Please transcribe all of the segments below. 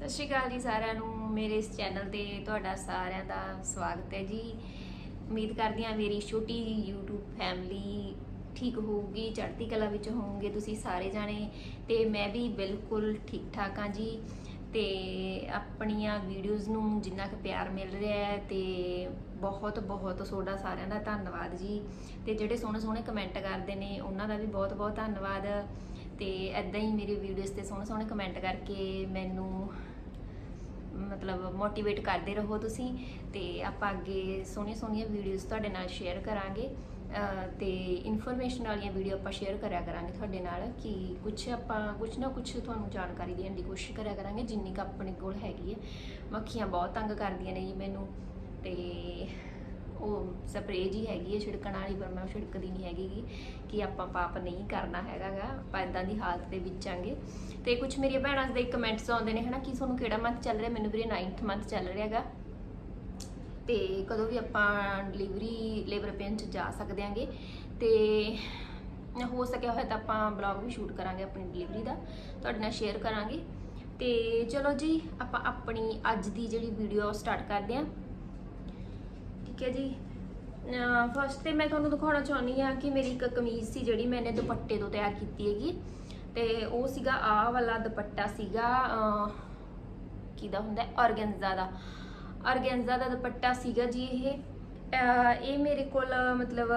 ਸਤਿ ਸ਼੍ਰੀ ਅਕਾਲ ਜੀ ਸਾਰਿਆਂ ਨੂੰ। ਮੇਰੇ ਇਸ ਚੈਨਲ ਤੇ ਤੁਹਾਡਾ ਸਾਰਿਆਂ ਦਾ ਸਵਾਗਤ ਹੈ ਜੀ। ਉਮੀਦ ਕਰਦੀ ਹਾਂ ਮੇਰੀ ਛੋਟੀ ਜਿਹੀ YouTube ਫੈਮਿਲੀ ਠੀਕ ਹੋਊਗੀ, ਚੜ੍ਹਦੀ ਕਲਾ ਵਿੱਚ ਹੋਵੋਗੇ ਤੁਸੀਂ ਸਾਰੇ ਜਾਣੇ। ਤੇ ਮੈਂ ਵੀ ਬਿਲਕੁਲ ਠੀਕ ਠਾਕ ਹਾਂ ਜੀ। ਤੇ ਆਪਣੀਆਂ ਵੀਡੀਓਜ਼ ਨੂੰ ਜਿੰਨਾ ਕੁ ਪਿਆਰ ਮਿਲ ਰਿਹਾ ਹੈ ਤੇ ਬਹੁਤ ਬਹੁਤ ਤੁਹਾਡਾ ਸਾਰਿਆਂ ਦਾ ਧੰਨਵਾਦ ਜੀ। ਤੇ ਜਿਹੜੇ ਸੋਹਣੇ ਸੋਹਣੇ ਕਮੈਂਟ ਕਰਦੇ ਨੇ, ਉਹਨਾਂ ਦਾ ਵੀ ਬਹੁਤ ਬਹੁਤ ਧੰਨਵਾਦ। ਤੇ ਐਦਾਂ ਹੀ ਮੇਰੀ ਵੀਡੀਓਜ਼ ਤੇ ਸੋਹਣੇ ਸੋਹਣੇ ਕਮੈਂਟ ਕਰਕੇ ਮੈਨੂੰ, ਮਤਲਬ ਮੋਟੀਵੇਟ ਕਰਦੇ ਰਹੋ ਤੁਸੀਂ ਤੇ ਆਪਾਂ ਅੱਗੇ ਸੋਹਣੀਆਂ ਸੋਹਣੀਆਂ ਵੀਡੀਓਜ਼ ਤੁਹਾਡੇ ਨਾਲ ਸ਼ੇਅਰ ਕਰਾਂਗੇ। ਅਹ ਤੇ ਇਨਫੋਰਮੇਸ਼ਨ ਵਾਲੀਆਂ ਵੀਡੀਓ ਆਪਾਂ ਸ਼ੇਅਰ ਕਰਿਆ ਕਰਾਂਗੇ ਤੁਹਾਡੇ ਨਾਲ ਕਿ ਕੁਝ ਆਪਾਂ ਕੁਝ ਨਾ ਕੁਝ ਤੁਹਾਨੂੰ ਜਾਣਕਾਰੀ ਦੇਣ ਦੀ ਕੋਸ਼ਿਸ਼ ਕਰਿਆ ਕਰਾਂਗੇ, ਜਿੰਨੀ ਕੁ ਆਪਣੇ ਕੋਲ ਹੈਗੀ ਹੈ। ਮੱਖੀਆਂ ਬਹੁਤ ਤੰਗ ਕਰਦੀਆਂ ਨੇ ਜੀ ਮੈਨੂੰ ਤੇ ਉਹ ਸਪਰੇਅ ਜੀ ਹੈਗੀ ਹੈ, ਛਿੜਕਣ ਵਾਲੀ, ਪਰ ਮੈਂ ਉਹ ਛਿੜਕਦੀ ਨਹੀਂ ਹੈਗੀ ਕਿ ਆਪਾਂ ਪਾਪ ਨਹੀਂ ਕਰਨਾ ਹੈਗਾਗਾ, ਆਪਾਂ ਇਦਾਂ ਦੀ ਹਾਲਤ ਦੇ ਵਿੱਚ ਆਂਗੇ ਤੇ ਕੁਝ ਮੇਰੀਆਂ ਭੈਣਾਂ ਦੇ ਕਮੈਂਟਸ ਆਉਂਦੇ ਨੇ, ਹਨਾ, ਕਿ ਤੁਹਾਨੂੰ ਕਿਹੜਾ ਮੰਥ ਚੱਲ ਰਿਹਾ? ਮੈਨੂੰ ਵੀਰੇ 9th ਮੰਥ ਚੱਲ ਰਿਹਾ ਹੈਗਾ ਤੇ ਕਦੋਂ ਵੀ ਆਪਾਂ ਡਿਲੀਵਰੀ ਲੇਬਰ ਪੇਨ ਚ ਜਾ ਸਕਦੇ ਆਂਗੇ। ਤੇ ਹੋ ਸਕਿਆ ਹੋਇਆ ਤਾਂ ਆਪਾਂ ਬਲੌਗ ਵੀ ਸ਼ੂਟ ਕਰਾਂਗੇ ਆਪਣੀ ਡਿਲੀਵਰੀ ਦਾ, ਤੁਹਾਡੇ ਨਾਲ ਸ਼ੇਅਰ ਕਰਾਂਗੇ। ਤੇ ਚਲੋ ਜੀ, ਆਪਾਂ ਆਪਣੀ ਅੱਜ ਦੀ ਜਿਹੜੀ ਵੀਡੀਓ ਸਟਾਰਟ ਕਰਦੇ ਆਂ। ਠੀਕ ਹੈ ਜੀ। ਫਸਟ ਤੇ ਮੈਂ ਤੁਹਾਨੂੰ ਦਿਖਾਉਣਾ ਚਾਹੁੰਦੀ ਆ ਕਿ ਮੇਰੀ ਇੱਕ ਕਮੀਜ਼ ਸੀ ਜਿਹੜੀ ਮੈंने ਦੁਪੱਟੇ ਤੋਂ ਤਿਆਰ ਕੀਤੀ ਹੈਗੀ। ਤੇ ਉਹ ਸੀਗਾ ਆਹ ਵਾਲਾ ਦੁਪੱਟਾ ਸੀਗਾ ਅਹ, ਕਿਹਦਾ ਹੁੰਦਾ? ਆਰਗੈਂਜ਼ਾ ਦਾ। ਆਰਗੈਂਜ਼ਾ ਦਾ ਦੁਪੱਟਾ ਸੀਗਾ ਜੀ ਇਹ। ਇਹ ਮੇਰੇ ਕੋਲ ਮਤਲਬ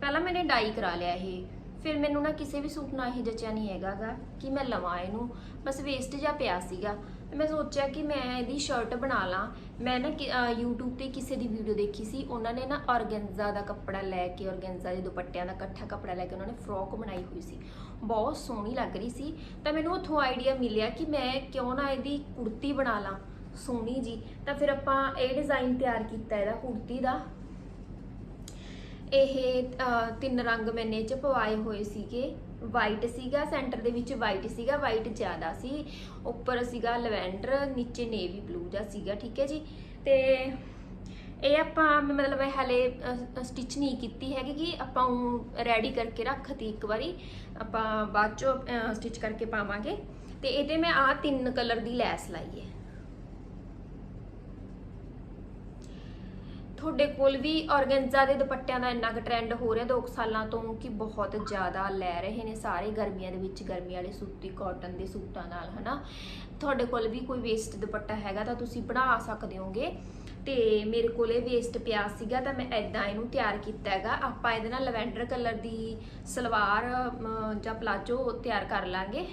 ਪਹਿਲਾਂ ਮੈਨੇ ਡਾਈ ਕਰਾ ਲਿਆ ਇਹ। ਫਿਰ ਮੈਨੂੰ ਨਾ ਕਿਸੇ ਵੀ ਸੂਟ ਨਾਲ ਇਹ ਜਚਿਆ ਨਹੀਂ ਹੈਗਾਗਾ ਕਿ ਮੈਂ ਲਵਾਂ ਇਹਨੂੰ। ਬਸ ਵੇਸਟ ਜਿਹਾ ਪਿਆ ਸੀਗਾ। ਤੇ ਮੈਂ ਸੋਚਿਆ ਕਿ ਮੈਂ ਇਹਦੀ ਸ਼ਰਟ ਬਣਾ ਲਾਂ। ਮੈਂ ਨਾ ਕਿ- ਅਹ, YouTube ਤੇ ਕਿਸੇ ਦੀ ਵੀਡੀਓ ਦੇਖੀ ਸੀ। ਉਹਨਾਂ ਨੇ ਨਾ ਆਰਗੈਂਜ਼ਾ ਦਾ ਕੱਪੜਾ ਲੈ ਕੇ ਆਰਗੈਂਜ਼ਾ ਦੇ ਦੁਪੱਟਿਆਂ ਦਾ ਇਕੱਠਾ ਕੱਪੜਾ ਲੈ ਕੇ ਉਹਨਾਂ ਨੇ ਫਰੋਕ ਬਣਾਈ ਹੋਈ ਸੀ। ਬਹੁਤ ਸੋਹਣੀ ਲੱਗ ਰਹੀ ਸੀ। ਤਾਂ ਮੈਨੂੰ ਉੱਥੋਂ ਆਈਡੀਆ ਮਿਲਿਆ ਕਿ ਮੈਂ ਕਿਉਂ ਨਾ ਇਹਦੀ ਕੁੜਤੀ ਬਣਾ ਲਾਂ। ਸੋਹਣੀ ਜੀ। ਤਾਂ ਫਿਰ ਆਪਾਂ ਇਹ ਡਿਜ਼ਾਈਨ ਤਿਆਰ ਕੀਤਾ ਇਹਦਾ, ਕੁੜਤੀ ਦਾ। ਇਹ ਤਿੰਨ ਰੰਗ ਮੈਨੇ ਚ ਪਵਾਏ ਹੋਏ ਸੀਗੇ। ਵਾਈਟ ਸੀਗਾ ਸੈਂਟਰ ਦੇ ਵਿੱਚ ਵਾਈਟ ਸੀਗਾ ਵਾਈਟ ਜ਼ਿਆਦਾ ਸੀ। ਉੱਪਰ ਸੀਗਾ ਲਵੈਂਡਰ, ਨੀਚੇ ਨੇਵੀ ਬਲੂ ਜਿਹਾ ਸੀਗਾ, ਠੀਕ ਹੈ ਜੀ? ਤੇ ਇਹ ਆਪਾਂ ਮਤਲਬ ਇਹ ਹਲੇ ਸਟਿਚ ਨਹੀਂ ਕੀਤੀ ਹੈਗੀ ਕਿ ਆਪਾਂ ਰੈਡੀ ਕਰਕੇ ਰੱਖਤੀ ਇੱਕ ਵਾਰੀ। ਆਪਾਂ ਬਾਅਦ ਚੋਂ ਸਟਿਚ ਕਰਕੇ ਪਾਵਾਂਗੇ। ਤੇ ਇਹਦੇ ਮੈਂ ਆ ਤਿੰਨ ਕਲਰ ਦੀ ਲੈਸ ਲਾਈ ਹੈ। ਤੁਹਾਡੇ ਕੋਲ ਵੀ ਔਰਗੈਂਜ਼ਾ ਦੇ ਦੁਪੱਟਿਆਂ ਦਾ ਇੰਨਾ ਕੁ ਟ੍ਰੈਂਡ ਹੋ ਰਿਹਾ 2 ਸਾਲਾਂ ਤੋਂ ਕਿ ਬਹੁਤ ਜ਼ਿਆਦਾ ਲੈ ਰਹੇ ਨੇ ਸਾਰੇ ਗਰਮੀਆਂ ਦੇ ਵਿੱਚ, ਗਰਮੀ ਵਾਲੇ ਸੂਤੀ ਕਾਟਨ ਦੇ ਸੂਟਾਂ ਨਾਲ, ਹਨਾ? ਤੁਹਾਡੇ ਕੋਲ ਵੀ ਕੋਈ ਵੇਸਟ ਦੁਪੱਟਾ ਹੈਗਾ ਤਾਂ ਤੁਸੀਂ ਬਣਾ ਸਕਦੇ ਹੋਗੇ। ਤੇ ਮੇਰੇ ਕੋਲ ਇਹ ਵੇਸਟ ਪਿਆ ਸੀਗਾ ਤਾਂ ਮੈਂ ਐਦਾਂ ਇਹਨੂੰ ਤਿਆਰ ਕੀਤਾ ਹੈਗਾ। ਆਪਾਂ ਇਹਦੇ ਨਾਲ ਲਵੈਂਡਰ ਕਲਰ ਦੀ ਸਲਵਾਰ ਜਾਂ ਪਲਾਜੋ ਤਿਆਰ ਕਰ ਲਾਂਗੇ।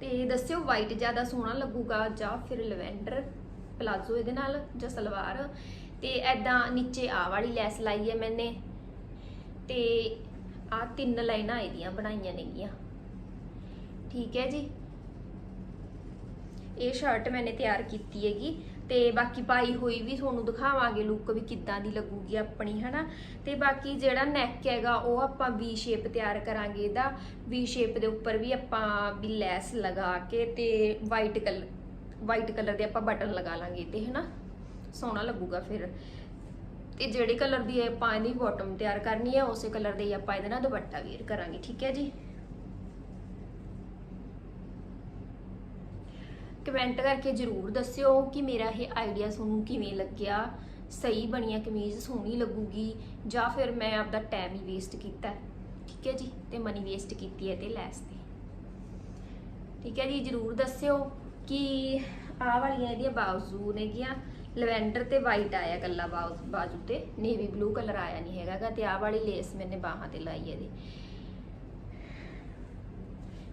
ਤੇ ਦੱਸਿਓ ਵਾਈਟ ਜ਼ਿਆਦਾ ਸੋਹਣਾ ਲੱਗੂਗਾ ਜਾਂ ਫਿਰ ਲਵੈਂਡਰ ਪਲਾਜ਼ੋ ਇਹਦੇ ਨਾਲ ਜਾਂ ਸਲਵਾਰ ਤੇ ਐਦਾਂ ਨੀਚੇ ਆਹ ਵਾਲੀ ਲੈਸ ਲਾਈ ਹੈ ਮੈਨੇ ਤੇ ਆਹ ਤਿੰਨ ਲਾਈਨਾਂ ਇਹਦੀਆਂ ਬਣਾਈਆਂ ਨੇਗੀਆਂ। ਠੀਕ ਹੈ ਜੀ? ਇਹ ਸ਼ਰਟ ਮੈਨੇ ਤਿਆਰ ਕੀਤੀ ਹੈਗੀ ਤੇ ਬਾਕੀ ਪਾਈ ਹੋਈ ਵੀ ਤੁਹਾਨੂੰ ਦਿਖਾਵਾਂਗੇ ਲੁੱਕ ਵੀ ਕਿੱਦਾਂ ਦੀ ਲੱਗੂਗੀ ਆਪਣੀ, ਹਨਾ? ਤੇ ਬਾਕੀ ਜਿਹੜਾ ਨੈਕ ਹੈਗਾ ਉਹ ਆਪਾਂ ਵੀ ਸ਼ੇਪ ਤਿਆਰ ਕਰਾਂਗੇ ਇਹਦਾ। ਵੀ ਸ਼ੇਪ ਦੇ ਉੱਪਰ ਵੀ ਆਪਾਂ ਵੀ ਲੈਸ ਲਗਾ ਕੇ ਤੇ ਵਾਈਟ ਕਲਰ ਵਾਈਟ ਕਲਰ ਦੇ ਆਪਾਂ ਬਟਨ ਲਗਾ ਲਾਂਗੇ ਤੇ, ਹਨਾ? ਸੋਹਣਾ ਲੱਗੂਗਾ ਫਿਰ। ਤੇ ਜਿਹੜੇ ਕਲਰ ਦੀ ਆਪਾਂ ਇਹਦੀ ਬਾਟਮ ਤਿਆਰ ਕਰਨੀ ਹੈ ਉਸੇ ਕਲਰ ਦੇ ਹੀ ਆਪਾਂ ਇਹਦੇ ਨਾਲ ਦੁਪੱਟਾ ਵੇਅਰ ਕਰਾਂਗੇ, ਠੀਕ ਹੈ ਜੀ? ਕਮੈਂਟ ਕਰਕੇ ਜਰੂਰ ਦੱਸਿਓ ਕਿ ਮੇਰਾ ਇਹ ਆਈਡੀਆ ਤੁਹਾਨੂੰ ਕਿਵੇਂ ਲੱਗਿਆ? ਸਹੀ ਬਣੀਆ ਕਮੀਜ਼, ਸੋਹਣੀ ਲੱਗੂਗੀ, ਜਾਂ ਫਿਰ ਮੈਂ ਆਪਦਾ ਟਾਈਮ ਹੀ ਵੇਸਟ ਕੀਤਾ? ਠੀਕ ਹੈ ਜੀ? ਤੇ ਮਨੀ ਵੇਸਟ ਕੀਤੀ ਹੈ ਤੇ ਲੈਸ ਤੇ। ਠੀਕ ਹੈ ਜੀ, ਜਰੂਰ ਦੱਸਿਓ। ਕਿ ਆਹ ਵਾਲੀਆਂ ਇਹਦੀਆਂ ਬਾਜ਼ੂ ਨੇਗੀਆਂ, ਲਵੈਂਡਰ ਤੇ ਵਾਈਟ ਆਇਆ ਕੱਲਾ ਬਾਜ਼ੂ ਬਾਜ਼ੂ ਤੇ ਨੇਵੀ ਬਲੂ ਕਲਰ ਆਇਆ ਨਹੀਂ ਹੈਗਾਗਾ ਤੇ ਆਹ ਵਾਲੀ ਲੇਸ ਮੈਨੇ ਬਾਹਾਂ ਤੇ ਲਾਈ ਹੈ ਇਹਦੀ।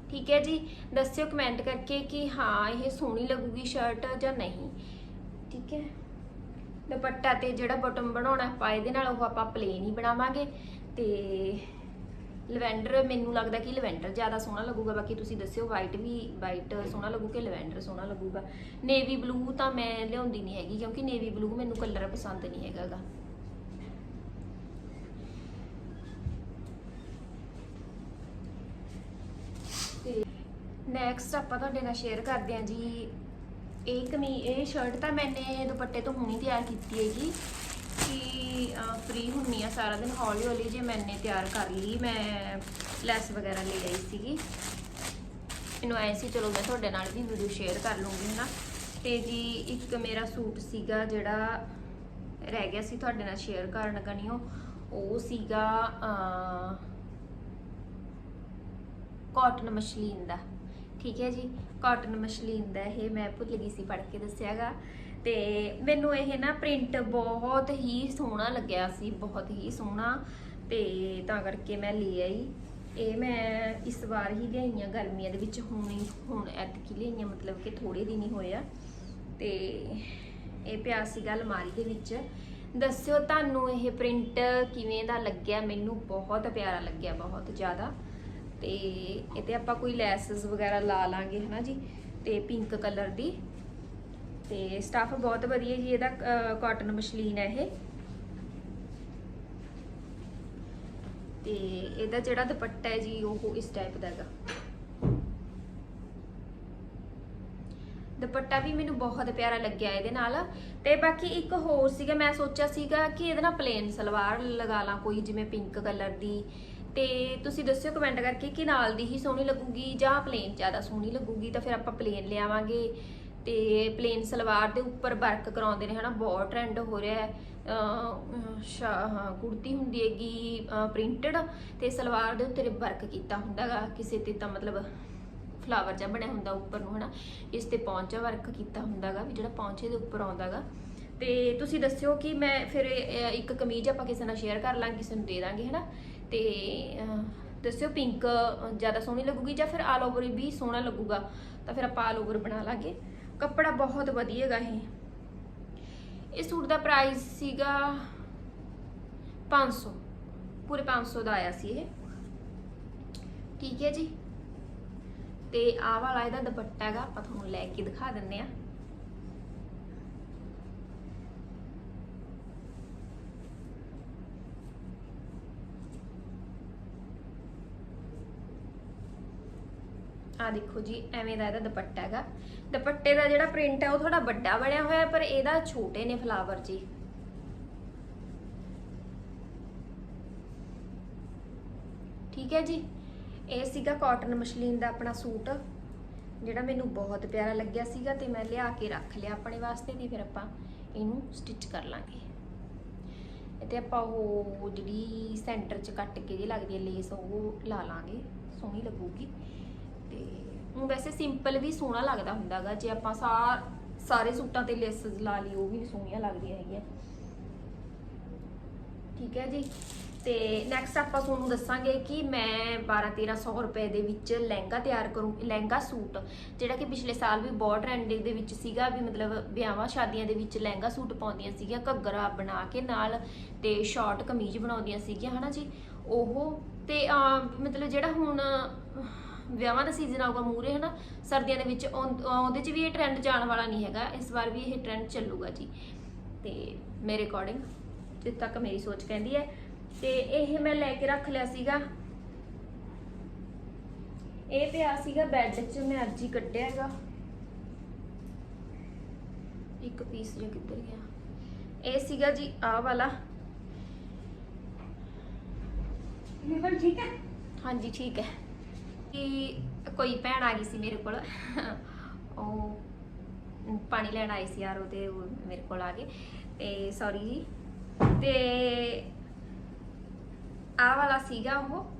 ਠੀਕ ਹੈ ਜੀ, ਦੱਸਿਓ ਕਮੈਂਟ ਕਰਕੇ ਕਿ ਹਾਂ, ਇਹ ਸੋਹਣੀ ਲੱਗੂਗੀ ਸ਼ਰਟ ਜਾਂ ਨਹੀਂ। ਠੀਕ ਹੈ, ਦੁਪੱਟਾ ਤੇ ਜਿਹੜਾ ਬਟਨ ਬਣਾਉਣਾ ਆਪਾਂ ਇਹਦੇ ਨਾਲ ਉਹ ਆਪਾਂ ਪਲੇਨ ਹੀ ਬਣਾਵਾਂਗੇ ਤੇ ਲਵੈਂਡਰ, ਮੈਨੂੰ ਲੱਗਦਾ ਕਿ ਲਵੈਂਡਰ ਜ਼ਿਆਦਾ ਸੋਹਣਾ ਲੱਗੂਗਾ। ਬਾਕੀ ਤੁਸੀਂ ਦੱਸਿਓ ਵਾਈਟ ਵੀ ਵਾਈਟ ਸੋਹਣਾ ਲੱਗੂ ਕਿ ਲਵੈਂਡਰ ਸੋਹਣਾ ਲੱਗੂਗਾ? ਨੇਵੀ ਬਲੂ ਤਾਂ ਮੈਂ ਲਿਆਉਂਦੀ ਨਹੀਂ ਹੈਗੀ, ਕਿਉਂਕਿ ਨੇਵੀ ਬਲੂ ਮੈਨੂੰ ਕਲਰ ਪਸੰਦ ਨਹੀਂ ਹੈਗਾਗਾ। ਤੇ ਨੈਕਸਟ ਆਪਾਂ ਤੁਹਾਡੇ ਨਾਲ ਸ਼ੇਅਰ ਕਰਦੇ ਹਾਂ ਜੀ। ਇਹ ਕਮੀ, ਇਹ ਸ਼ਰਟ ਤਾਂ ਮੈਨੇ ਦੁਪੱਟੇ ਤੋਂ ਹੁਣੀ ਤਿਆਰ ਕੀਤੀ ਹੈਗੀ। ਕਿ ਫ੍ਰੀ ਹੁੰਨੀ ਆ, ਸਾਰਾ ਦਿਨ ਹੌਲੀ ਹੌਲੀ ਜੇ ਮੈਨੇ ਤਿਆਰ ਕਰ ਲਈ, ਮੈਂ ਲੈਸ ਵਗੈਰਾ ਲੈ ਆਈ ਸੀਗੀ। ਮੈਨੂੰ ਐ ਸੀ, ਚਲੋ ਮੈਂ ਤੁਹਾਡੇ ਨਾਲ ਵੀ ਵੀਡੀਓ ਸ਼ੇਅਰ ਕਰ ਲੂੰਗੀ ਹਨਾ। ਤੇ ਜੀ, ਇੱਕ ਮੇਰਾ ਸੂਟ ਸੀਗਾ ਜਿਹੜਾ ਰਹਿ ਗਿਆ ਸੀ ਤੁਹਾਡੇ ਨਾਲ ਸ਼ੇਅਰ ਕਰਨ ਕਣੀਓ। ਉਹ ਸੀਗਾ ਕਾਟਨ ਮਸ਼ਲੀਨ ਦਾ। ਠੀਕ ਹੈ ਜੀ ਕਾਟਨ ਮਸ਼ਲੀਨ ਦਾ ਇਹ ਮੈਂ ਭੁੱਲ ਗਈ ਸੀ, ਪੜ੍ਹ ਕੇ ਦੱਸਿਆਗਾ। ਤੇ ਮੈਨੂੰ ਇਹ ਨਾ ਪ੍ਰਿੰਟ ਬਹੁਤ ਹੀ ਸੋਹਣਾ ਲੱਗਿਆ ਸੀ, ਬਹੁਤ ਹੀ ਸੋਹਣਾ। ਤੇ ਤਾਂ ਕਰਕੇ ਮੈਂ ਲੈ ਆਈ। ਇਹ ਮੈਂ ਇਸ ਵਾਰ ਹੀ ਲਿਆਈਆਂ ਗਰਮੀਆਂ ਦੇ ਵਿੱਚ। ਹੁਣ ਹੀ, ਹੁਣ ਐਤਕੀ ਲਿਆਈਆਂ, ਮਤਲਬ ਕਿ ਥੋੜੇ ਦਿਨ ਹੀ ਹੋਏ ਆ। ਤੇ ਇਹ ਪਿਆ ਸੀਗਾ ਅਲਮਾਰੀ ਦੇ ਵਿੱਚ। ਦੱਸਿਓ ਤੁਹਾਨੂੰ ਇਹ ਪ੍ਰਿੰਟ ਕਿਵੇਂ ਦਾ ਲੱਗਿਆ? ਮੈਨੂੰ ਬਹੁਤ ਪਿਆਰਾ ਲੱਗਿਆ, ਬਹੁਤ ਜ਼ਿਆਦਾ। ਤੇ ਇਹ ਤੇ ਆਪਾਂ ਕੋਈ ਲੈਸਸ ਵਗੈਰਾ ਲਾ ਲਾਂਗੇ, ਹਨਾ ਜੀ? ਤੇ ਪਿੰਕ ਕਲਰ ਦੀ। ਤੇ ਸਟਫ ਬਹੁਤ ਵਧੀਆ ਜੀ, ਇਹਦਾ ਕਾਟਨ ਮਸ਼ਲੀਨ ਹੈ ਇਹ। ਤੇ ਇਹਦਾ ਜਿਹੜਾ ਦੁਪੱਟਾ ਹੈ ਜੀ, ਉਹ ਇਸ ਟਾਈਪ ਦਾ ਹੈਗਾ। ਦੁਪੱਟਾ ਵੀ ਮੈਨੂੰ ਬਹੁਤ ਪਿਆਰਾ ਲੱਗਿਆ ਇਹਦੇ ਨਾਲ। ਤੇ ਬਾਕੀ ਇੱਕ ਹੋਰ ਸੀਗਾ, ਮੈਂ ਸੋਚਿਆ ਸੀਗਾ ਕਿ ਇਹਦੇ ਨਾਲ ਪਲੇਨ ਸਲਵਾਰ ਲਗਾ ਲਾਂ ਕੋਈ, ਜਿਵੇਂ ਪਿੰਕ ਕਲਰ ਦੀ। ਤੇ ਤੁਸੀਂ ਦੱਸਿਓ ਕਮੈਂਟ ਕਰਕੇ ਕਿ ਨਾਲ ਦੀ ਹੀ ਸੋਹਣੀ ਲੱਗੂਗੀ ਜਾਂ ਪਲੇਨ ਜ਼ਿਆਦਾ ਸੋਹਣੀ ਲੱਗੂਗੀ, ਤਾਂ ਫਿਰ ਆਪਾਂ ਪਲੇਨ ਲਿਆਵਾਂਗੇ। ਤੇ ਪਲੇਨ ਸਲਵਾਰ ਦੇ ਉੱਪਰ ਵਰਕ ਕਰਾਉਂਦੇ ਨੇ ਹਨਾ ਬਹੁਤ ਟ੍ਰੈਂਡ ਹੋ ਰਿਹਾ ਹੈ। ਸ਼ਾ- ਕੁੜਤੀ ਹੁੰਦੀ ਹੈਗੀ ਪ੍ਰਿੰਟਡ ਤੇ ਸਲਵਾਰ ਦੇ ਉੱਤੇ ਵਰਕ ਕੀਤਾ ਹੁੰਦਾਗਾ ਕਿਸੇ ਤੇ ਤਾਂ ਮਤਲਬ ਫਲਾਵਰ ਜਿਹਾ ਬਣਿਆ ਹੁੰਦਾ ਉੱਪਰ ਨੂੰ ਹਨਾ। ਇਸ ਤੇ ਪੌਂਚਾ ਵਰਕ ਕੀਤਾ ਹੁੰਦਾਗਾ ਵੀ ਜਿਹੜਾ ਪੌਂਚੇ ਦੇ ਉੱਪਰ ਆਉਂਦਾਗਾ ਤੇ ਤੁਸੀਂ ਦੱਸਿਓ ਕਿ ਮੈਂ ਫਿਰ ਇੱਕ ਕਮੀਜ਼ ਆਪਾਂ ਕਿਸੇ ਨਾਲ ਸ਼ੇਅਰ ਕਰ ਲਾਂਗੇ ਕਿਸੇ ਨੂੰ ਦੇ ਦਾਂਗੇ ਹਨਾ। ਤੇ ਅਹ, ਦੱਸਿਓ ਪਿੰਕ ਜ਼ਿਆਦਾ ਸੋਹਣੀ ਲੱਗੂਗੀ ਜਾਂ ਫਿਰ ਆਲ ਓਵਰ ਵੀ ਸੋਹਣਾ ਲੱਗੂਗਾ? ਤਾਂ ਫਿਰ ਆਪਾਂ ਆਲ ਓਵਰ ਬਣਾ ਲਾਂਗੇ। ਕੱਪੜਾ ਬਹੁਤ ਵਧੀਆ ਹੈਗਾ ਇਹ। ਇਹ ਸੂਟ ਦਾ ਪ੍ਰਾਈਸ ਸੀਗਾ 500 ਪੂਰੇ 500 ਦਾ ਆਇਆ ਸੀ ਇਹ। ਠੀਕ ਹੈ ਜੀ। ਤੇ ਆਹ ਵਾਲਾ ਇਹਦਾ ਦੁਪੱਟਾ ਹੈਗਾ, ਆਪਾਂ ਤੁਹਾਨੂੰ ਲੈ ਕੇ ਦਿਖਾ ਦਿੰਦੇ ਆ ਆ ਦੇਖੋ ਜੀ, ਐਵੇਂ ਦਾ ਇਹਦਾ ਦੁਪੱਟਾ ਹੈਗਾ। ਦੁਪੱਟੇ ਦਾ ਜਿਹੜਾ ਪ੍ਰਿੰਟ ਹੈ, ਉਹ ਥੋੜਾ ਵੱਡਾ ਬਣਿਆ ਹੋਇਆ ਪਰ ਇਹਦਾ ਛੋਟੇ ਨੇ ਫਲਾਵਰ ਜੀ। ਠੀਕ ਹੈ ਜੀ? ਇਹ ਸੀਗਾ ਕਾਟਨ ਮਸ਼ਲੀਨ ਦਾ ਆਪਣਾ ਸੂਟ, ਜਿਹੜਾ ਮੈਨੂੰ ਬਹੁਤ ਪਿਆਰਾ ਲੱਗਿਆ ਸੀਗਾ ਤੇ ਮੈਂ ਲਿਆ ਕੇ ਰੱਖ ਲਿਆ ਆਪਣੇ ਵਾਸਤੇ ਤੇ ਫਿਰ ਆਪਾਂ ਇਹਨੂੰ ਸਟਿਚ ਕਰ ਲਾਂਗੇ। ਤੇ ਆਪਾਂ ਉਹ ਜਿਹੜੀ ਸੈਂਟਰ 'ਚ ਕੱਟ ਕੇ ਜੀ ਲੱਗਦੀ ਹੈ ਲੇਸ ਉਹ ਲਾ ਲਾਂਗੇ। ਸੋਹਣੀ ਲੱਗੂਗੀ। ਤੇ ਉਹ ਵੈਸੇ ਸਿੰਪਲ ਵੀ ਸੋਹਣਾ ਲੱਗਦਾ ਹੁੰਦਾਗਾ, ਜੇ ਆਪਾਂ ਸਾ- ਸਾਰੇ ਸੂਟਾਂ ਤੇ ਲੇਸਸ ਲਾ ਲਈ ਉਹ ਵੀ ਸੋਹਣੀਆਂ ਲੱਗਦੀਆਂ ਹੈਗੀਆਂ। ਠੀਕ ਹੈ ਜੀ? ਤੇ ਨੈਕਸਟ ਆਪਾਂ ਤੁਹਾਨੂੰ ਦੱਸਾਂਗੇ ਕਿ ਮੈਂ 12 1300 ਰੁਪਏ ਦੇ ਵਿੱਚ ਲਹਿੰਗਾ ਤਿਆਰ ਕਰੂੰ, ਲਹਿੰਗਾ ਸੂਟ, ਜਿਹੜਾ ਕਿ ਪਿਛਲੇ ਸਾਲ ਵੀ ਬਹੁਤ ਟ੍ਰੈਂਡਿੰਗ ਦੇ ਵਿੱਚ ਸੀਗਾ, ਵੀ ਮਤਲਬ ਵਿਆਹਾਂ ਸ਼ਾਦੀਆਂ ਦੇ ਵਿੱਚ ਲਹਿੰਗਾ ਸੂਟ ਪਾਉਂਦੀਆਂ ਸੀਗੀਆਂ, ਘੱਗਰਾ ਬਣਾ ਕੇ ਨਾਲ ਤੇ ਸ਼ਾਰਟ ਕਮੀਜ਼ ਬਣਾਉਂਦੀਆਂ ਸੀਗੀਆਂ, ਹਨਾ ਜੀ? ਉਹ ਤੇ ਮਤਲਬ ਜਿਹੜਾ ਹੁਣ ਵਿਆਹਾਂ ਦਾ ਸੀਜ਼ਨ ਆਊਗਾ ਮੂਰੇ ਹਨਾ? ਸਰਦੀਆਂ ਦੇ ਵਿੱਚ ਉਹ- ਉਹਦੇ 'ਚ ਵੀ ਇਹ ਟ੍ਰੈਂਡ ਜਾਣ ਵਾਲਾ ਨਹੀਂ ਹੈਗਾ। ਇਸ ਵਾਰ ਵੀ ਇਹ ਟ੍ਰੈਂਡ ਚੱਲੂਗਾ ਜੀ। ਤੇ ਮੇਰੇ ਅਕੋਰਡਿੰਗ ਜਿੱਥੇ ਤੱਕ ਮੇਰੀ ਸੋਚ ਕਹਿੰਦੀ ਹੈ। ਤੇ ਇਹ ਮੈਂ ਲੈ ਕੇ ਰੱਖ ਲਿਆ ਸੀਗਾ। ਇਹ ਪਿਆ ਸੀਗਾ ਬੈੱਡ 'ਚ ਮੈਂ ਅੱਜ ਹੀ ਕੱਢਿਆ ਹੈਗਾ। ਇੱਕ ਪੀਸ ਜਿਹਾ ਕਿੱਧਰ ਗਿਆ? ਇਹ ਸੀਗਾ ਜੀ ਆਹ ਵਾਲਾ। ਨਿਵਲ ਠੀਕ ਹੈ? ਹਾਂਜੀ ਠੀਕ ਹੈ। ਕਿ ਕੋਈ ਭੈਣ ਆ ਗਈ ਸੀ ਮੇਰੇ ਕੋਲ। ਉਹ ਪਾਣੀ ਲੈਣ ਆਈ ਸੀ ਯਾਰ ਉਹਦੇ ਮੇਰੇ ਕੋਲ ਆ ਗਏ। ਤੇ ਸੌਰੀ ਜੀ। ਤੇ ਆ ਵਾਲਾ ਸੀਗਾ ਉਹ।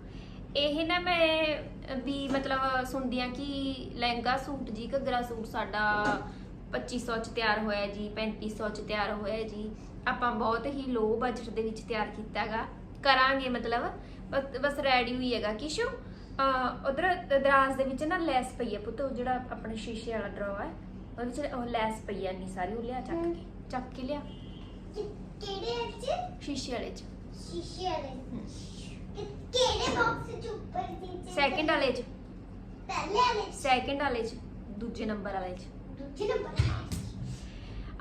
ਇਹ ਨਾ ਮੈਂ ਵੀ ਮਤਲਬ ਸੁਣਦੀ ਆ ਕਿ ਲਹਿੰਗਾ ਸੂਟ ਜੀ, ਘੱਗਰਾ ਸੂਟ ਸਾਡਾ 2500 ਚ ਤਿਆਰ ਹੋਇਆ ਜੀ 3500 ਚ ਤਿਆਰ ਹੋਇਆ ਜੀ। ਆਪਾਂ ਬਹੁਤ ਹੀ ਲੋ ਬਜਟ ਦੇ ਵਿੱਚ ਤਿਆਰ ਕੀਤਾਗਾ ਕਰਾਂਗੇ ਮਤਲਬ। ਬਸ- ਬਸ ਰੈਡੀ ਹੋਈ ਹੈਗਾ। ਕਿਸ਼ੂ ਉਧਰ ਦਰਾਜ਼ ਦੇ ਵਿੱਚ ਨਾ ਲੈਸ ਪਈ ਹੈ ਪੁੱਤ ਉਹ ਜਿਹੜਾ ਆਪਣੇ ਸ਼ੀਸ਼ੇ ਵਾਲਾ ਡਰਾਅ ਹੈ ਉਹਦੇ ਵਿੱਚ ਉਹ ਲੈਸ ਪਈ ਹੈ ਨਹੀਂ ਸਾਰੀ ਉਹ ਲਿਆ ਚੱਕ ਕੇ ਚੱਕ ਕੇ ਲਿਆ। ਕਿਹੜੇ ਵਿੱਚ ਸ਼ੀਸ਼ੇ ਵਾਲੇ ਚ। ਸ਼ੀਸ਼ੇ ਵਾਲੇ ਕਿਹੜੇ ਬਾਕਸ ਚ ਉੱਪਰ ਨੀਚੇ ਸੈਕਿੰਡ ਵਾਲੇ ਚ। ਪਹਿਲੇ ਵਾਲੇ ਚ? ਸੈਕਿੰਡ ਵਾਲੇ ਚ ਦੂਜੇ ਨੰਬਰ ਵਾਲੇ ਚ। ਦੂਜੇ ਨੰਬਰ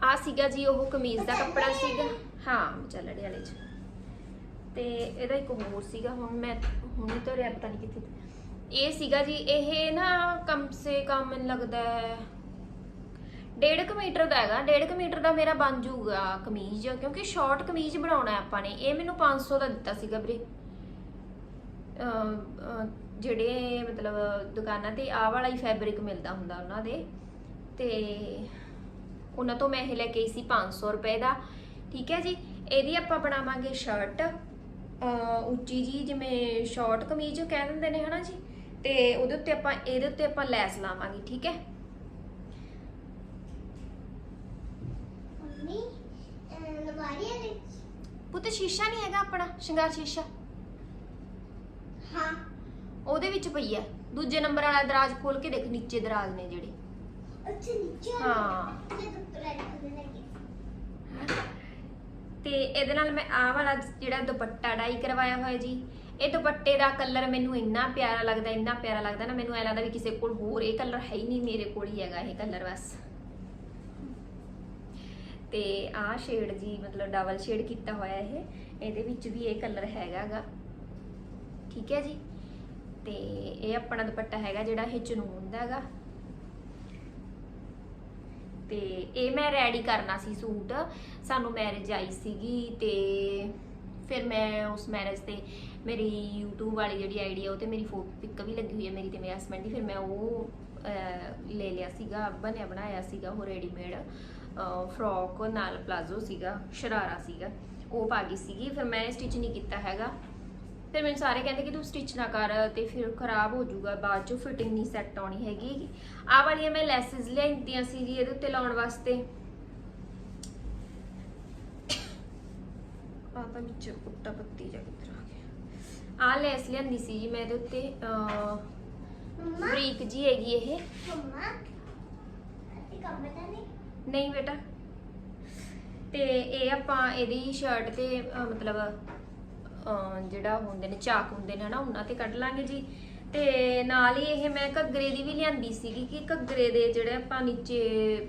ਆ ਸੀਗਾ ਜੀ ਉਹ ਕਮੀਜ਼ ਦਾ ਕੱਪੜਾ ਸੀਗਾ। ਹਾਂ ਚੱਲੜੇ ਵਾਲੇ ਚ। ਤੇ ਇਹਦਾ ਇੱਕ ਹੋਰ ਸੀਗਾ ਹੁਣ ਮੈਂ ਹੁਣੇ ਤੋਂ ਰਿਆ ਪਤਾ ਨਹੀਂ ਕਿੱਥੇ ਇਹ ਸੀਗਾ ਜੀ, ਇਹ ਨਾ ਕਮ ਸੇ ਕਮ ਮੈਨੂੰ ਲੱਗਦਾ ਹੈ ਡੇਢ ਕੁ ਮੀਟਰ ਦਾ ਹੈਗਾ, ਡੇਢ ਕੁ ਮੀਟਰ ਦਾ ਮੇਰਾ ਬਣ ਜੂਗਾ ਕਮੀਜ਼, ਕਿਉਂਕਿ ਸ਼ਾਰਟ ਕਮੀਜ਼ ਬਣਾਉਣਾ ਆਪਾਂ ਨੇ। ਇਹ ਮੈਨੂੰ 500 ਦਾ ਦਿੱਤਾ ਸੀਗਾ ਵੀਰੇ। ਜਿਹੜੇ ਮਤਲਬ ਦੁਕਾਨਾਂ ਤੇ ਆਹ ਵਾਲਾ ਹੀ ਫੈਬਰਿਕ ਮਿਲਦਾ ਹੁੰਦਾ ਉਹਨਾਂ ਦੇ। ਤੇ ਉਹਨਾਂ ਤੋਂ ਮੈਂ ਇਹ ਲੈ ਕੇ ਆਈ ਸੀ 500 ਰੁਪਏ ਦਾ। ਠੀਕ ਹੈ ਜੀ, ਇਹਦੀ ਆਪਾਂ ਬਣਾਵਾਂਗੇ ਸ਼ਰਟ ਉੱਚੀ ਜੀ ਜਿਵੇਂ ਸ਼ਾਰਟ ਕਮੀਜ਼ ਕਹਿ ਦਿੰਦੇ ਨੇ, ਹਨਾ ਜੀ? ਤੇ ਉਹਦੇ ਉੱਤੇ ਆਪਾਂ ਇਹਦੇ ਉੱਤੇ ਆਪਾਂ ਲੈਸ ਲਾਵਾਂਗੇ ਠੀਕ ਹੈ? ਮੰਮੀ ਪੁੱਤ ਸ਼ੀਸ਼ਾ ਨਹੀਂ ਹੈਗਾ ਆਪਣਾ? ਸ਼ਿੰਗਾਰ ਸ਼ੀਸ਼ਾ? ਹਾਂ। ਉਹਦੇ ਵਿੱਚ ਪਈ ਹੈ ਦੂਜੇ ਨੰਬਰ ਵਾਲਾ ਦਰਾਜ ਖੋਲ ਕੇ ਦੇਖ ਨੀਚੇ ਦਰਾਜ ਨੇ ਜਿਹੜੇ। ਅੱਛਾ ਨੀਚੇ ਹਾਂ। ਤੇ ਇਹਦੇ ਨਾਲ ਮੈਂ ਆਹ ਵਾਲਾ ਜਿਹੜਾ ਦੁਪੱਟਾ ਡਾਈ ਕਰਵਾਇਆ ਹੋਇਆ ਜੀ ਇਹ ਦੁਪੱਟੇ ਦਾ ਕਲਰ ਮੈਨੂੰ ਇੰਨਾ ਪਿਆਰਾ ਲੱਗਦਾ, ਇੰਨਾ ਪਿਆਰਾ ਲੱਗਦਾ ਨਾ, ਮੈਨੂੰ ਐ ਲੱਗਦਾ ਵੀ ਕਿਸੇ ਕੋਲ ਹੋਰ ਇਹ ਕਲਰ ਹੈ ਹੀ ਨਹੀਂ, ਮੇਰੇ ਕੋਲ ਹੀ ਹੈਗਾ ਇਹ ਕਲਰ ਬਸ। ਤੇ ਆਹ ਸ਼ੇਡ ਜੀ, ਮਤਲਬ ਡਬਲ ਸ਼ੇਡ ਕੀਤਾ ਹੋਇਆ ਇਹ, ਇਹਦੇ ਵਿੱਚ ਵੀ ਇਹ ਕਲਰ ਹੈਗਾਗਾ। ਠੀਕ ਹੈ ਜੀ? ਤੇ ਇਹ ਆਪਣਾ ਦੁਪੱਟਾ ਹੈਗਾ ਜਿਹੜਾ ਇਹ ਚਨੂਨ ਦਾ ਹੈਗਾ ਤੇ ਇਹ ਮੈਂ ਰੈਡੀ ਕਰਨਾ ਸੀ ਸੂਟ। ਸਾਨੂੰ ਮੈਰਿਜ ਆਈ ਸੀਗੀ ਤੇ ਫਿਰ ਮੈਂ ਉਸ ਮੈਰਿਜ ਤੇ ਮੇਰੀ YouTube ਵਾਲੀ ਜਿਹੜੀ ਆਈਡੀ ਆ, ਉਹ ਤੇ ਮੇਰੀ ਫੋਟੋ ਪਿਕ ਵੀ ਲੱਗੀ ਹੋਈ ਹੈ ਮੇਰੀ ਤੇ ਮੇਰੇ ਹਸਬੰਡ ਦੀ, ਫਿਰ ਮੈਂ ਉਹ ਲੈ ਲਿਆ ਸੀਗਾ, ਬਣਿਆ ਬਣਾਇਆ ਸੀਗਾ ਉਹ ਰੈਡੀਮੇਡ ਫਰੋਕ ਨਾਲ ਪਲਾਜ਼ੋ ਸੀਗਾ, ਸ਼ਰਾਰਾ ਸੀਗਾ, ਉਹ ਪਾ ਗਈ ਸੀਗੀ, ਫਿਰ ਮੈਂ ਸਟਿਚ ਨਹੀਂ ਕੀਤਾ ਹੈਗਾ। ਫਿਰ ਮੈਨੂੰ ਸਾਰੇ ਕਹਿੰਦੇ ਕਿ ਤੂੰ ਸਟਿਚ ਨਾ ਕਰ ਤੇ ਫਿਰ ਖਰਾਬ ਹੋ ਜਾਊਗਾ, ਬਾਅਦ ਚੋਂ ਫਿਟਿੰਗ ਨਹੀਂ ਸੈੱਟ ਆਉਣੀ ਹੈਗੀ। ਆਹ ਵਾਲੀਆਂ ਮੈਂ ਲੈਸਸ ਲਿਆਂਦੀਆਂ ਸੀ ਜੀ ਇਹਦੇ ਉੱਤੇ ਲਾਉਣ ਵਾਸਤੇ। ਆ ਤਾਂ ਵਿੱਚ ਪੁੱਟਾ ਪੱਤੀ ਜਾ ਆ ਲੈਸ ਲਿਆਂਦੀ ਸੀ ਜੀ ਮੈਂ ਇਹਦੇ ਉੱਤੇ ਬਰੀਕ ਜੀ ਹੈਗੀ ਇਹ। ਮੰਮਾ ਅਤੇ ਕੰਮ ਤਾਂ ਨਹੀਂ। ਨਹੀਂ ਬੇਟਾ। ਤੇ ਇਹ ਆਪਾਂ ਇਹਦੀ ਸ਼ਰਟ ਤੇ ਮਤਲਬ ਜਿਹੜਾ ਹੁੰਦੇ ਨੇ ਚਾਕ ਹੁੰਦੇ ਨੇ ਨਾ ਉਹਨਾਂ ਤੇ ਕੱਢ ਲਾਂਗੇ ਜੀ। ਤੇ ਨਾਲ ਹੀ ਇਹ ਮੈਂ ਘੱਗਰੇ ਦੀ ਵੀ ਲਿਆਂਦੀ ਸੀਗੀ ਕਿ ਘੱਗਰੇ ਦੇ ਜਿਹੜੇ ਆਪਾਂ ਨੀਚੇ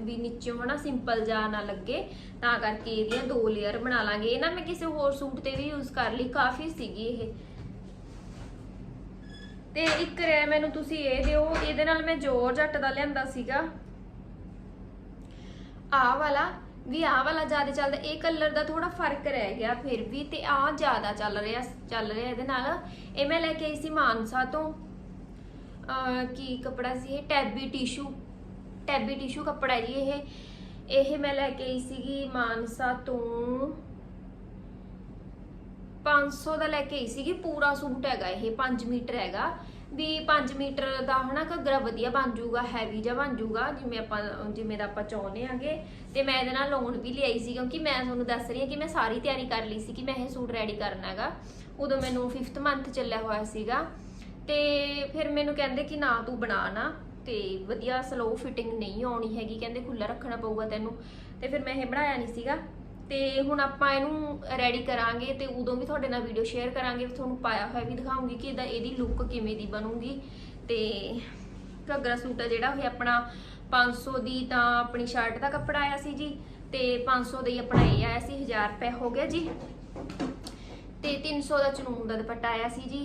ਵੀ ਨੀਚੇ ਹਨਾ ਸਿੰਪਲ ਜਾ ਨਾ ਲੱਗੇ ਤਾਂ ਕਰਕੇ ਇਹਦੀਆਂ ਦੋ ਲੇਅਰ ਬਣਾ ਲਾਂਗੇ। ਇਹ ਨਾ ਮੈਂ ਕਿਸੇ ਹੋਰ ਸੂਟ ਤੇ ਵੀ ਯੂਜ਼ ਕਰ ਲਈ ਕਾਫੀ ਸੀਗੀ ਇਹ। ਤੇ ਇੱਕ ਰਹਿ ਮੈਨੂੰ ਤੁਸੀਂ ਇਹ ਦਿਓ, ਇਹਦੇ ਨਾਲ ਮੈਂ ਜੋਰ ਜੱਟ ਦਾ ਲਿਆਂਦਾ ਸੀਗਾ। ਆਹ ਵਾਲਾ, ਵੀ ਆਹ ਵਾਲਾ ਜ਼ਿਆਦਾ ਚੱਲਦਾ, ਇਹ ਕਲਰ ਦਾ ਥੋੜਾ ਫ਼ਰਕ ਰਹਿ ਗਿਆ ਫਿਰ ਵੀ ਤੇ ਆਹ ਜ਼ਿਆਦਾ ਚੱਲ ਰਿਹਾ ਚੱਲ ਰਿਹਾ ਇਹਦੇ ਨਾਲ। ਇਹ ਮੈਂ ਲੈ ਕੇ ਆਈ ਸੀ ਮਾਨਸਾ ਤੋਂ। ਕੀ ਕਪੜਾ ਸੀ ਇਹ? ਟੈਬੀ ਟਿਸ਼ੂ ਟੈਬੀ ਟਿਸ਼ੂ ਕਪੜਾ ਜੀ ਇਹ। ਇਹ ਮੈਂ ਲੈ ਕੇ ਆਈ ਸੀਗੀ ਮਾਨਸਾ ਤੋਂ 500 ਦਾ ਲੈ ਕੇ ਆਈ ਸੀਗੀ, ਪੂਰਾ ਸੂਟ ਹੈਗਾ ਇਹ 5 ਮੀਟਰ ਹੈਗਾ। ਵੀ 5 ਮੀਟਰ ਦਾ ਹਨਾ ਘੱਗਰਾ ਵਧੀਆ ਬਣ ਜਾਊਗਾ ਹੈਵੀ ਜਿਹਾ ਬਣ ਜਾਊਗਾ, ਜਿਵੇਂ ਆਪਾਂ, ਜਿਵੇਂ ਦਾ ਆਪਾਂ ਚਾਹੁੰਦੇ ਆਂਗੇ। ਤੇ ਮੈਂ ਇਹਦੇ ਨਾਲ ਲੋਨ ਵੀ ਲਿਆਈ ਸੀ, ਕਿਉਂਕਿ ਮੈਂ ਤੁਹਾਨੂੰ ਦੱਸ ਰਹੀ ਹਾਂ ਕਿ ਮੈਂ ਸਾਰੀ ਤਿਆਰੀ ਕਰ ਲਈ ਸੀ ਕਿ ਮੈਂ ਇਹ ਸੂਟ ਰੈਡੀ ਕਰਨਾ ਹੈਗਾ। ਉਦੋਂ ਮੈਨੂੰ 5th ਮੰਥ ਚੱਲਿਆ ਹੋਇਆ ਸੀਗਾ। ਤੇ ਫਿਰ ਮੈਨੂੰ ਕਹਿੰਦੇ ਕਿ ਨਾ ਤੂੰ ਬਣਾ ਨਾ। ਤੇ ਵਧੀਆ ਸਲੋ ਫਿਟਿੰਗ ਨਹੀਂ ਆਉਣੀ ਹੈਗੀ, ਕਹਿੰਦੇ ਖੁੱਲਾ ਰੱਖਣਾ ਪਊਗਾ ਤੈਨੂੰ। ਤੇ ਫਿਰ ਮੈਂ ਇਹ ਬਣਾਇਆ ਨਹੀਂ ਸੀਗਾ। ਤੇ ਹੁਣ ਆਪਾਂ ਇਹਨੂੰ ਰੈਡੀ ਕਰਾਂਗੇ ਤੇ ਉਦੋਂ ਵੀ ਤੁਹਾਡੇ ਨਾਲ ਵੀਡੀਓ ਸ਼ੇਅਰ ਕਰਾਂਗੇ ਤੁਹਾਨੂੰ ਪਾਇਆ ਹੋਇਆ ਵੀ ਦਿਖਾਉਂਗੀ ਕਿ ਇਹਦਾ ਇਹਦੀ ਲੁੱਕ ਕਿਵੇਂ ਦੀ ਬਣੂਗੀ। ਤੇ ਘੱਗਰਾ ਸੂਟ ਆ ਜਿਹੜਾ ਉਹ ਆਪਣਾ 500 ਦੀ ਤਾਂ ਆਪਣੀ ਸ਼ਰਟ ਦਾ ਕੱਪੜਾ ਆਇਆ ਸੀ ਜੀ, ਤੇ 500 ਦਾ ਹੀ ਆਪਣਾ ਇਹ ਆਇਆ ਸੀ 1000 ਰੁਪਏ ਹੋ ਗਿਆ ਜੀ। ਤੇ 300 ਦਾ ਚਨੂਨ ਦਾ ਦੁਪੱਟਾ ਆਇਆ ਸੀ ਜੀ,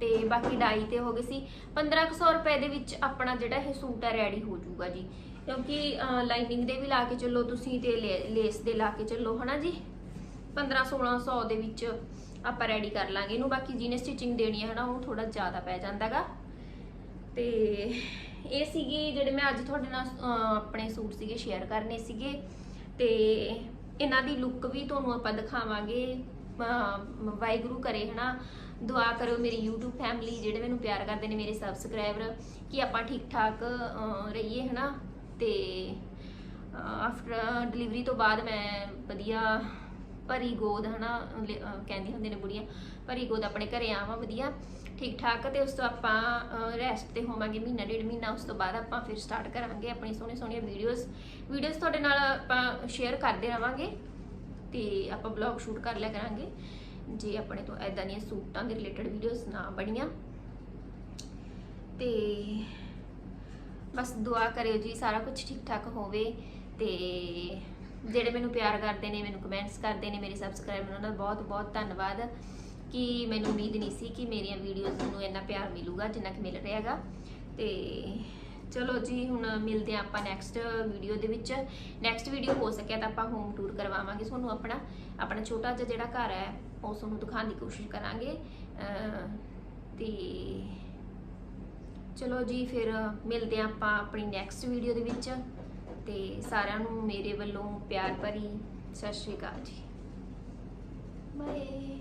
ਤੇ ਬਾਕੀ ਡਾਈ ਤੇ ਹੋ ਗਏ ਸੀ। 1500 ਰੁਪਏ ਦੇ ਵਿੱਚ ਆਪਣਾ ਜਿਹੜਾ ਇਹ ਸੂਟ ਹੈ ਰੈਡੀ ਹੋ ਜਾਊਗਾ ਜੀ। ਕਿਉਂਕਿ ਲਾਈਨਿੰਗ ਦੇ ਵੀ ਲਾ ਕੇ ਚੱਲੋ ਤੁਸੀਂ ਤੇ ਲੇ- ਲੇਸ ਦੇ ਲਾ ਕੇ ਚੱਲੋ ਹਨਾ ਜੀ? 15 1600 ਦੇ ਵਿੱਚ ਆਪਾਂ ਰੈਡੀ ਕਰ ਲਾਂਗੇ। ਇਹਨੂੰ ਬਾਕੀ ਜਿਹਨੇ ਸਟਿਚਿੰਗ ਦੇਣੀ ਹੈ ਹਨਾ ਉਹ ਥੋੜਾ ਜ਼ਿਆਦਾ ਪੈ ਜਾਂਦਾਗਾ। ਤੇ ਇਹ ਸੀਗੀ ਜਿਹੜੇ ਮੈਂ ਅੱਜ ਤੁਹਾਡੇ ਨਾਲ ਆਪਣੇ ਸੂਟ ਸੀਗੇ ਸ਼ੇਅਰ ਕਰਨੇ ਸੀਗੇ। ਤੇ ਇਹਨਾਂ ਦੀ ਲੁੱਕ ਵੀ ਤੁਹਾਨੂੰ ਆਪਾਂ ਦਿਖਾਵਾਂਗੇ। ਵਾਹਿਗੁਰੂ ਕਰੇ ਹਨਾ। ਦੁਆ ਕਰੋ ਮੇਰੀ YouTube ਫੈਮਿਲੀ ਜਿਹੜੇ ਮੈਨੂੰ ਪਿਆਰ ਕਰਦੇ ਨੇ ਮੇਰੇ ਸਬਸਕ੍ਰਾਈਬਰ ਕਿ ਆਪਾਂ ਠੀਕ ਠਾਕ ਅਹ, ਰਹੀਏ ਹਨਾ। ਤੇ ਆਫਟਰ ਡਿਲੀਵਰੀ ਤੋਂ ਬਾਅਦ ਮੈਂ ਵਧੀਆ ਭਰੀ ਗੋਦ, ਹਨਾ, ਲ- ਅਹ, ਕਹਿੰਦੀ ਹੁੰਦੇ ਨੇ ਬੁੜੀਆਂ, ਭਰੀ ਗੋਦ ਆਪਣੇ ਘਰੇ ਆਵਾਂ, ਵਧੀਆ ਠੀਕ ਠਾਕ ਤੇ ਉਸ ਤੋਂ ਆਪਾਂ ਰੈਸਟ ਤੇ ਹੋਵਾਂਗੇ ਮਹੀਨਾ, ਡੇਢ ਮਹੀਨਾ, ਉਸ ਤੋਂ ਬਾਅਦ ਆਪਾਂ ਫਿਰ ਸਟਾਰਟ ਕਰਾਂਗੇ ਆਪਣੀ ਸੋਹਣੀ ਸੋਹਣੀਆਂ ਵੀਡੀਓਜ਼ ਵੀਡੀਓਜ਼ ਤੁਹਾਡੇ ਨਾਲ ਆਪਾਂ ਸ਼ੇਅਰ ਕਰਦੇ ਰਵਾਂਗੇ, ਤੇ ਆਪਾਂ ਬਲੌਗ ਸ਼ੂਟ ਕਰ ਲਿਆ ਕਰਾਂਗੇ, ਜੇ ਆਪਣੇ ਤੋਂ ਐਦਾਂ ਦੀਆਂ ਸੂਟਾਂ ਦੇ ਰਿਲੇਟਡ ਵੀਡੀਓਜ਼ ਨਾ ਬਣੀਆਂ। ਤੇ ਬਸ ਦੁਆ ਕਰਿਓ ਜੀ, ਸਾਰਾ ਕੁਝ ਠੀਕ ਠਾਕ ਹੋਵੇ ਤੇ ਜਿਹੜੇ ਮੈਨੂੰ ਪਿਆਰ ਕਰਦੇ ਨੇ, ਮੈਨੂੰ ਕਮੈਂਟਸ ਕਰਦੇ ਨੇ, ਮੇਰੇ ਸਬਸਕ੍ਰਾਈਬਰ ਉਹਨਾਂ ਦਾ ਬਹੁਤ ਬਹੁਤ ਧੰਨਵਾਦ ਕਿ ਮੈਨੂੰ ਉਮੀਦ ਨਹੀਂ ਸੀ ਕਿ ਮੇਰੀਆਂ ਵੀਡੀਓਜ਼ ਨੂੰ ਇੰਨਾ ਪਿਆਰ ਮਿਲੂਗਾ ਜਿੰਨਾ ਕਿ ਮਿਲ ਰਿਹਾ ਹੈਗਾ। ਤੇ ਚਲੋ ਜੀ, ਹੁਣ ਮਿਲਦੇ ਹਾਂ ਆਪਾਂ ਨੈਕਸਟ ਵੀਡੀਓ ਦੇ ਵਿੱਚ। ਨੈਕਸਟ ਵੀਡੀਓ ਹੋ ਸਕਿਆ ਤਾਂ ਆਪਾਂ ਹੋਮ ਟੂਰ ਕਰਵਾਵਾਂਗੇ ਤੁਹਾਨੂੰ ਆਪਣਾ। ਆਪਣਾ ਛੋਟਾ ਜਿਹਾ ਜਿਹੜਾ ਘਰ ਹੈ, ਉਹ ਤੁਹਾਨੂੰ ਦਿਖਾਉਣ ਦੀ ਕੋਸ਼ਿਸ਼ ਕਰਾਂਗੇ। ਅਹ ਤੇ ਚਲੋ ਜੀ, ਫਿਰ ਮਿਲਦੇ ਹਾਂ ਆਪਾਂ ਆਪਣੀ ਨੈਕਸਟ ਵੀਡੀਓ ਦੇ ਵਿੱਚ। ਤੇ ਸਾਰਿਆਂ ਨੂੰ ਮੇਰੇ ਵੱਲੋਂ ਪਿਆਰ ਭਰੀ ਸਤਿ ਸ਼੍ਰੀ ਅਕਾਲ ਜੀ। ਬਾਏ।